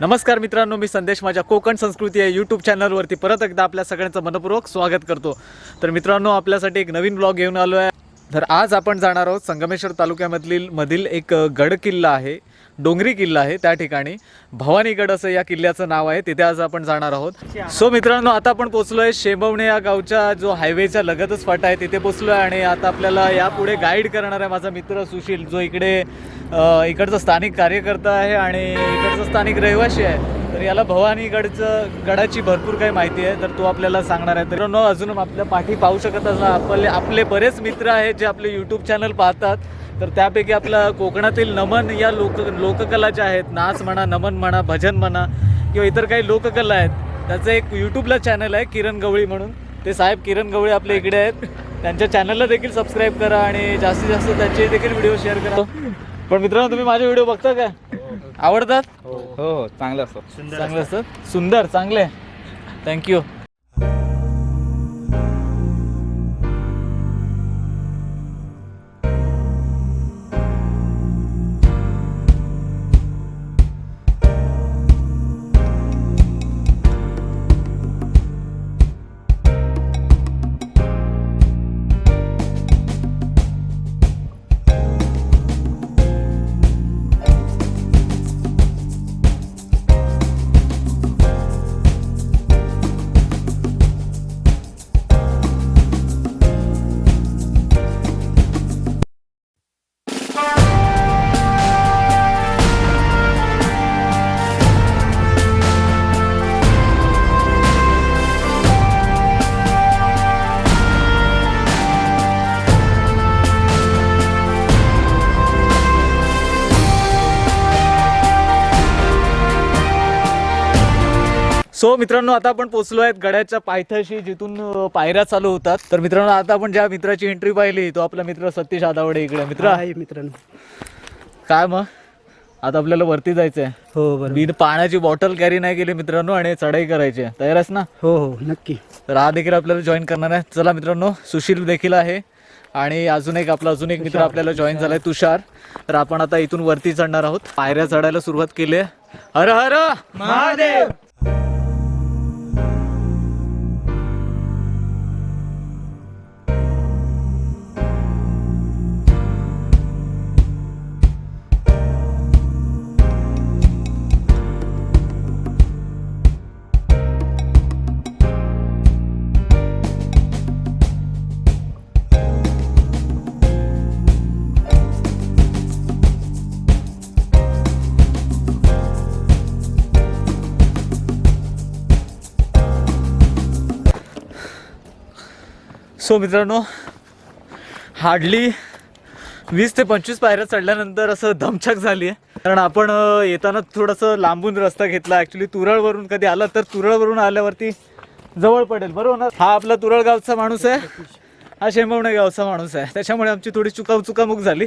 नमस्कार मित्रांनो मी संदेश. माझ्या कोकण संस्कृती या यूट्यूब चॅनलवरती परत एकदा आपल्या सगळ्यांचं मनपूर्वक स्वागत करतो. तर मित्रांनो आपल्यासाठी एक नवीन ब्लॉग घेऊन आलो आहे तर आज आपण जाणार आहोत संगमेश्वर तालुक्यामधील मधील एक गड किल्ला आहे. डोंगरी किल्ला आहे त्या ठिकाणी. भवानीगड असं या किल्ल्याचं नाव आहे तिथे आज आपण जाणार आहोत. सो मित्रांनो आता आपण पोचलो आहे शेबवणे या गावच्या जो हायवेच्या लगतच फाटा आहे तिथे पोचलो आहे आणि आता आपल्याला यापुढे गाईड करणार आहे माझा मित्र सुशील जो इकडे इकडचा स्थानिक कार्यकर्ता आहे आणि इकडचा स्थानिक रहिवासी आहे. तर याला भवानीगडचं गडाची भरपूर काही माहिती आहे तर तो आपल्याला सांगणार आहे. तर न अजून आपल्या पाठी पाहू शकत असणार आपले आपले बरेच मित्र आहेत जे आपले यूट्यूब चॅनल पाहतात. तर त्यापैकी आपला कोकणातील नमन या लोक लोककला ज्या आहेत नाच म्हणा नमन म्हणा भजन म्हणा किंवा इतर काही लोककला आहेत त्याचं एक यूट्यूबला चॅनल आहे किरण गवळी म्हणून. ते साहेब किरण गवळी आपल्या इकडे आहेत. त्यांच्या चॅनलला देखील सबस्क्राईब करा आणि जास्तीत जास्त त्यांचे देखील व्हिडिओ शेअर करा. पण मित्रांनो तुम्ही माझे व्हिडिओ बघता काय? आवडतात? हो हो चांगलं असतं. चांगले असतात सुंदर चांगले. थँक्यू सो मित्रांनो आता आपण पोचलो आहेत गड्याच्या पायथ्याशी जिथून पायऱ्या चालू होतात. तर मित्रांनो आता आपण ज्या मित्राची एंट्री पाहिली तो आपला मित्र सतीश आदावडे इकडे. मित्र आहे मित्रांनो. काय मग? आता आपल्याला वरती जायचंय. हो बरोबर. बिन पाण्याची बॉटल कॅरी नाही केली मित्रांनो आणि चढाई करायची आहे. तयार आहेस ना? हो हो नक्की. तर हा देखील आपल्याला जॉईन करणार आहे. चला मित्रांनो सुशील देखील आहे. आणि अजून एक आपला अजून एक मित्र आपल्याला जॉईन झालाय तुषार. तर आपण आता इथून वरती चढणार आहोत. पायऱ्या चढायला सुरुवात केली आहे. हर हर! महादेव! सो मित्रांनो हार्डली वीस ते पंचवीस पायऱ्या चढल्यानंतर असं धमछक झाली आहे. कारण आपण येताना थोडंसं लांबून रस्ता घेतला. ॲक्च्युली तुरळवरून कधी आला तर तुरळवरून आल्यावरती जवळ पडेल. बरोबर ना? हा आपला तुरळ गावचा माणूस आहे. हा शेंबवणे गावचा माणूस आहे. त्याच्यामुळे आमची थोडी चुका चुकामुक झाली.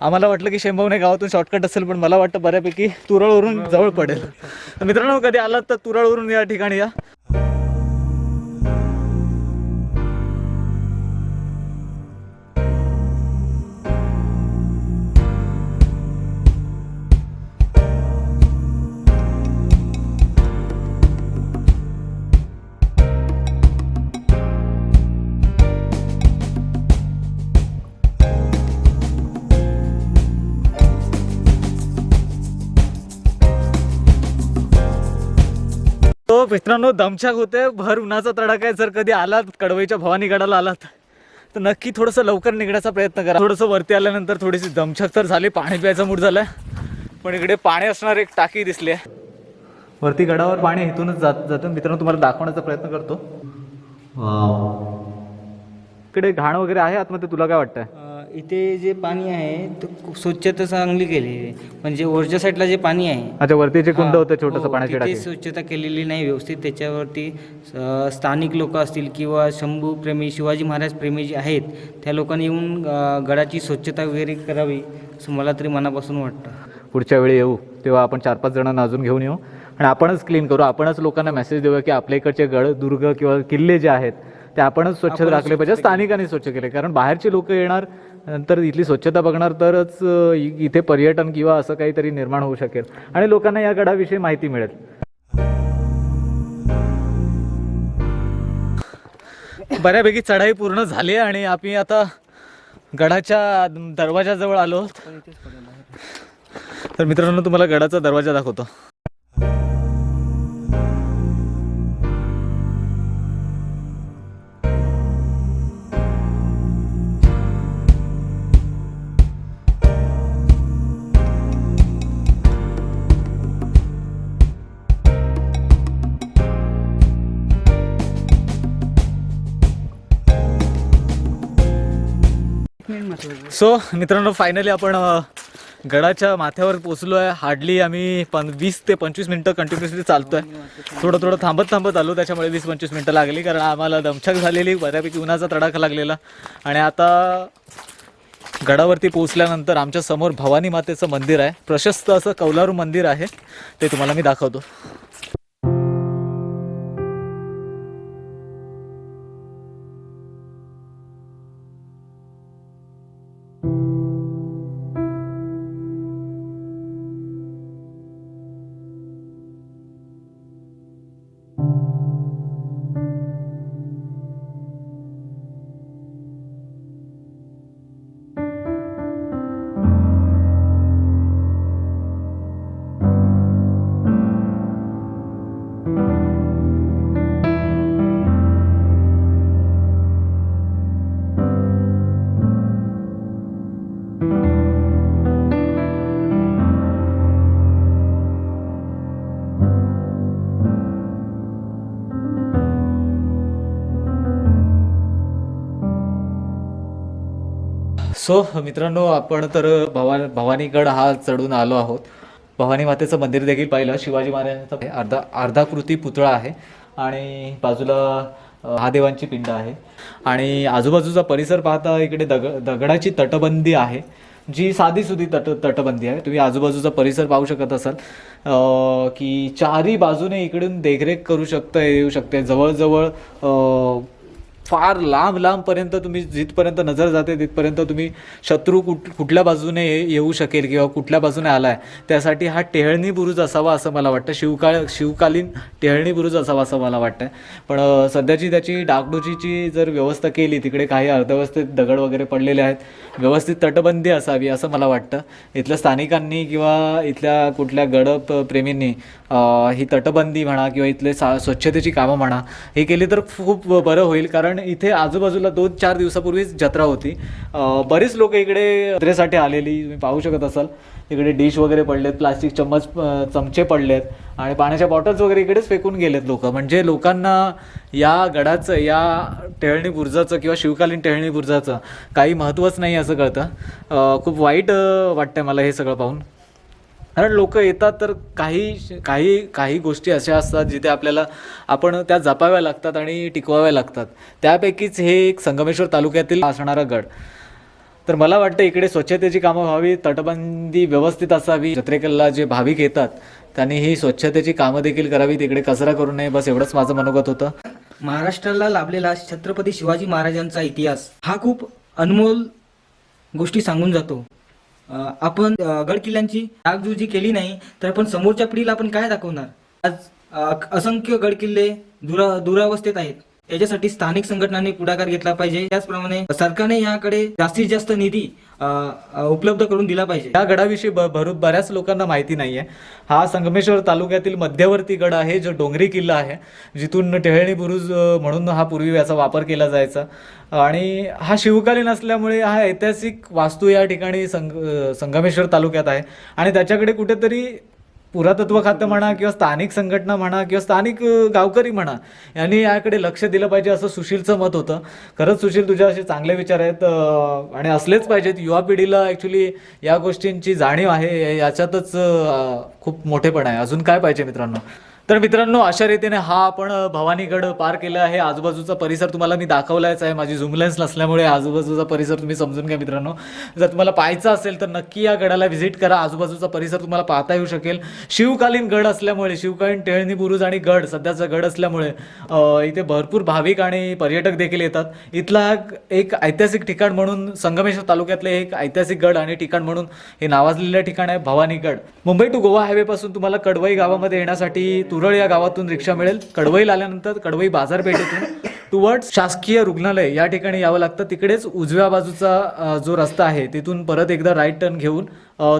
आम्हाला वाटलं की शेंबवणे गावातून शॉर्टकट असेल पण मला वाटतं बऱ्यापैकी तुरळवरून जवळ पडेल. तर मित्रांनो कधी आलात तर तुरळवरून या ठिकाणी या. मित्रांनो दमछाक होते भर उन्हाचा तडाखा आहे. जर कधी आलात कडवईच्या भवानीगडाला आलात तर नक्की थोडंसं लवकर निघण्याचा प्रयत्न करा. थोडंसं वरती आल्यानंतर थोडीशी दमछाक तर झाली. पाणी प्यायचा मूड झालाय. पण इकडे पाणी असणार एक टाकी दिसली आहे. वरती गडावर पाणी इथूनच जात जातं मित्रांनो तुम्हाला दाखवण्याचा प्रयत्न करतो. इकडे घाण वगैरे आहे आतमध्ये. तुला काय वाटतंय? इथे जे पाणी आहे ते स्वच्छता चांगली केलेली आहे. म्हणजे वरच्या साईडला जे पाणी आहे अच्छा वरती जे कुंड होतं छोटंसं हो, पाण्याची तिथे टाकी. स्वच्छता केलेली नाही व्यवस्थित त्याच्यावरती अ, स्थानिक लोक असतील किंवा शंभू प्रेमी शिवाजी महाराज प्रेमी जे आहेत त्या लोकांनी येऊन अ, गडाची स्वच्छता वगैरे करावी असं मला तरी मनापासून वाटतं. पुढच्या वेळी येऊ तेव्हा आपण चार पाच जणांना अजून घेऊन येऊ. आणि आपणच क्लीन करू आपणच लोकांना मेसेज देऊया की आपल्या इकडचे गड दुर्ग किंवा किल्ले जे आहेत ते आपणच स्वच्छ आपणच राखले पाहिजे स्थानिकांनी स्वच्छ केले. कारण बाहेरचे लोक येणार नंतर इथली स्वच्छता बघणार तरच इथे पर्यटन किंवा असं काहीतरी निर्माण होऊ शकेल. आणि लोकांना या गडाविषयी माहिती मिळेल. बऱ्यापैकी चढाई पूर्ण झाली आहे आणि आम्ही आता गडाच्या दरवाजाजवळ आलो तर मित्रांनो तुम्हाला गडाचा दरवाजा दाखवतो. सो मित्रांनो फायनली आपण गडाच्या माथ्यावर पोचलो आहे हार्डली आम्ही पण वीस ते पंचवीस मिनटं कंटिन्युअसली चालतो आहे थोडं थोडं थांबत थांबत आलो. त्याच्यामुळे वीस पंचवीस मिनटं लागली कारण आम्हाला दमछाक झालेली बऱ्यापैकी उन्हाचा तडाखा लागलेला. आणि आता गडावरती पोचल्यानंतर आमच्यासमोर भवानी मातेचं मंदिर आहे. प्रशस्त असं कौलारू मंदिर आहे. ते तुम्हाला मी दाखवतो. सो मित्रांनो आपण तर भवा भवानीगड हा चढून आलो आहोत. भवानी मातेचं मंदिर देखील पाहिलं. शिवाजी महाराजांचा अर्धा अर्धाकृती पुतळा आहे. आणि बाजूला महादेवांची पिंड आहे. आणि आजूबाजूचा परिसर पाहता इकडे दग दगडाची तटबंदी आहे. जी साधी सुधी तट तटबंदी आहे. तुम्ही आजूबाजूचा परिसर पाहू शकत असाल. की चारही बाजूने इकडून देखरेख करू शकता येऊ शकते. जवळजवळ फार लांब लांबपर्यंत तुम्ही जिथपर्यंत नजर जाते तिथपर्यंत तुम्ही शत्रू कुठ कुठल्या बाजूने ये- येऊ शकेल किंवा कुठल्या बाजूने आला आहे त्यासाठी हा टेहळणी बुरुज असावा असं मला वाटतं. शिवकाळ शिवकालीन टेहळणी बुरुज असावा असं मला वाटतं. पण सध्याची त्याची डागडुजीची जर व्यवस्था केली तिकडे काही अर्धव्यवस्थित दगड वगैरे पडलेले आहेत व्यवस्थित तटबंदी असावी असं मला वाटतं. इथल्या स्थानिकांनी किंवा इथल्या कुठल्या गडप प्रेमींनी ही तटबंदी म्हणा किंवा इथले सा स्वच्छतेची कामं म्हणा हे केली तर खूप बरं होईल. कारण इथे आजूबाजूला दोन चार दिवसापूर्वीच जत्रा होती. बरीच लोक इकडे जत्रेसाठी आलेली तुम्ही पाहू शकत असाल. इकडे डिश वगैरे पडलेत प्लास्टिक चम्मच चमचे पडलेत आणि पाण्याच्या बॉटल्स वगैरे इकडेच फेकून गेलेत लोक. म्हणजे लोकांना या गडाचं या टेहळणी बुर्जाचं किंवा शिवकालीन टेहळणी बुर्जाचं काही महत्त्वच नाही असं कळतं. खूप वाईट वाटतं वाटतंय मला हे सगळं पाहून. कारण लोक येतात तर काही काही काही गोष्टी अशा असतात जिथे आपल्याला आपण त्या जपाव्या लागतात आणि टिकवाव्या लागतात. त्यापैकीच हे एक संगमेश्वर तालुक्यातील असणारा गड. तर मला वाटतं इकडे स्वच्छतेची कामं व्हावी तटबंदी व्यवस्थित असावी जत्रेकल्ला जे भाविक येतात त्यांनी ही स्वच्छतेची कामं देखील करावी तिकडे कचरा करू नये बस एवढंच माझं मनोगत होतं. महाराष्ट्राला लाभलेला छत्रपती शिवाजी महाराजांचा इतिहास हा खूप अनमोल गोष्टी सांगून जातो. आपण गडकिल्ल्यांची गड किल्ल्यांची केली नाही तर आपण समोरच्या पिढीला आपण काय दाखवणार? आज असंख्य गड किल्ले दुरा दुरावस्थेत आहेत. याच्यासाठी स्थानिक संघटनांनी पुढाकार घेतला पाहिजे. त्याचप्रमाणे सरकारने याकडे जास्तीत जास्त निधी उपलब्ध करून दिला पाहिजे. या गडाविषयी ब बऱ्याच लोकांना माहिती नाही आहे हा संगमेश्वर तालुक्यातील मध्यवर्ती गड आहे जो डोंगरी किल्ला आहे. जिथून टेहळणी बुरुज म्हणून हा पूर्वी याचा वापर केला जायचा. आणि हा शिवकालीन असल्यामुळे हा ऐतिहासिक वास्तू या ठिकाणी संग संगमेश्वर तालुक्यात आहे. आणि त्याच्याकडे कुठेतरी पुरातत्व खातं म्हणा किंवा स्थानिक संघटना म्हणा किंवा स्थानिक गावकरी म्हणा यांनी याकडे लक्ष दिलं पाहिजे असं सुशीलचं मत होतं. खरंच सुशील तुझ्या असे चांगले विचार आहेत आणि असलेच पाहिजेत. युवा पिढीला ॲक्च्युली या गोष्टींची जाणीव आहे याच्यातच खूप मोठेपण आहे. अजून काय पाहिजे मित्रांनो? तर मित्रांनो अशा रीतीने हा आपण भवानीगड पार केला आहे. आजूबाजूचा परिसर तुम्हाला मी दाखवलाच आहे. माझी झूम लेन्स नसल्यामुळे आजूबाजूचा परिसर तुम्ही समजून घ्या मित्रांनो. जर तुम्हाला पाहायचं असेल तर नक्की या गडाला व्हिजिट करा. आजूबाजूचा परिसर तुम्हाला पाहता येऊ शकेल. शिवकालीन गड असल्यामुळे शिवकालीन टेळणी बुरुज आणि गड सध्याचा गड असल्यामुळे इथे भरपूर भाविक आणि पर्यटक देखील येतात. इथला एक ऐतिहासिक ठिकाण म्हणून संगमेश्वर तालुक्यातले एक ऐतिहासिक गड आणि ठिकाण म्हणून हे नावाजलेलं ठिकाण आहे भवानीगड. मुंबई टू गोवा हायवेपासून तुम्हाला कडवई गावामध्ये येण्यासाठी तुरळ या गावातून रिक्षा मिळेल. कडवई आल्यानंतर कडवई बाजारपेठेतून टुवर्ड्स शासकीय रुग्णालय या ठिकाणी यावं लागतं. तिकडेच उजव्या बाजूचा जो रस्ता आहे तिथून परत एकदा राईट टर्न घेऊन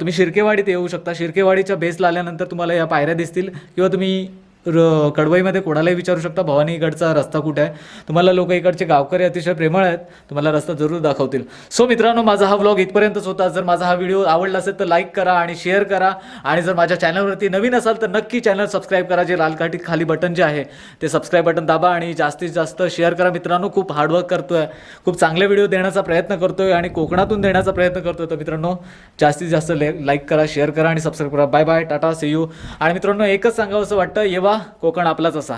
तुम्ही शिर्केवाडीत येऊ शकता. शिर्केवाडीच्या बेसला आल्यानंतर तुम्हाला या पायऱ्या दिसतील किंवा तुम्ही र कडवईमध्ये कोणालाही विचारू शकता भवानीगडचा रस्ता कुठे आहे? तुम्हाला लोक इकडचे गावकरी अतिशय प्रेमळ आहेत तुम्हाला रस्ता जरूर दाखवतील. सो मित्रांनो माझा हा व्लॉग इथपर्यंतच होता. जर माझा हा व्हिडिओ आवडला असेल तर लाईक करा आणि शेअर करा. आणि जर माझ्या चॅनलवरती नवीन असाल तर नक्की चॅनल सबस्क्राईब करा जे लालकाठी खाली बटन जे आहे ते सबस्क्राईब बटन दाबा आणि जास्तीत जास्त शेअर करा. मित्रांनो खूप हार्डवर्क करतोय. खूप चांगले व्हिडिओ देण्याचा प्रयत्न करतोय आणि कोकणातून देण्याचा प्रयत्न करतोय. तर मित्रांनो जास्तीत जास्त लाईक करा शेअर करा आणि सबस्क्राईब करा. Bye bye tata see you आणि मित्रांनो एकच सांगावं असं वाटतं येवा कोकण आपलाच असा.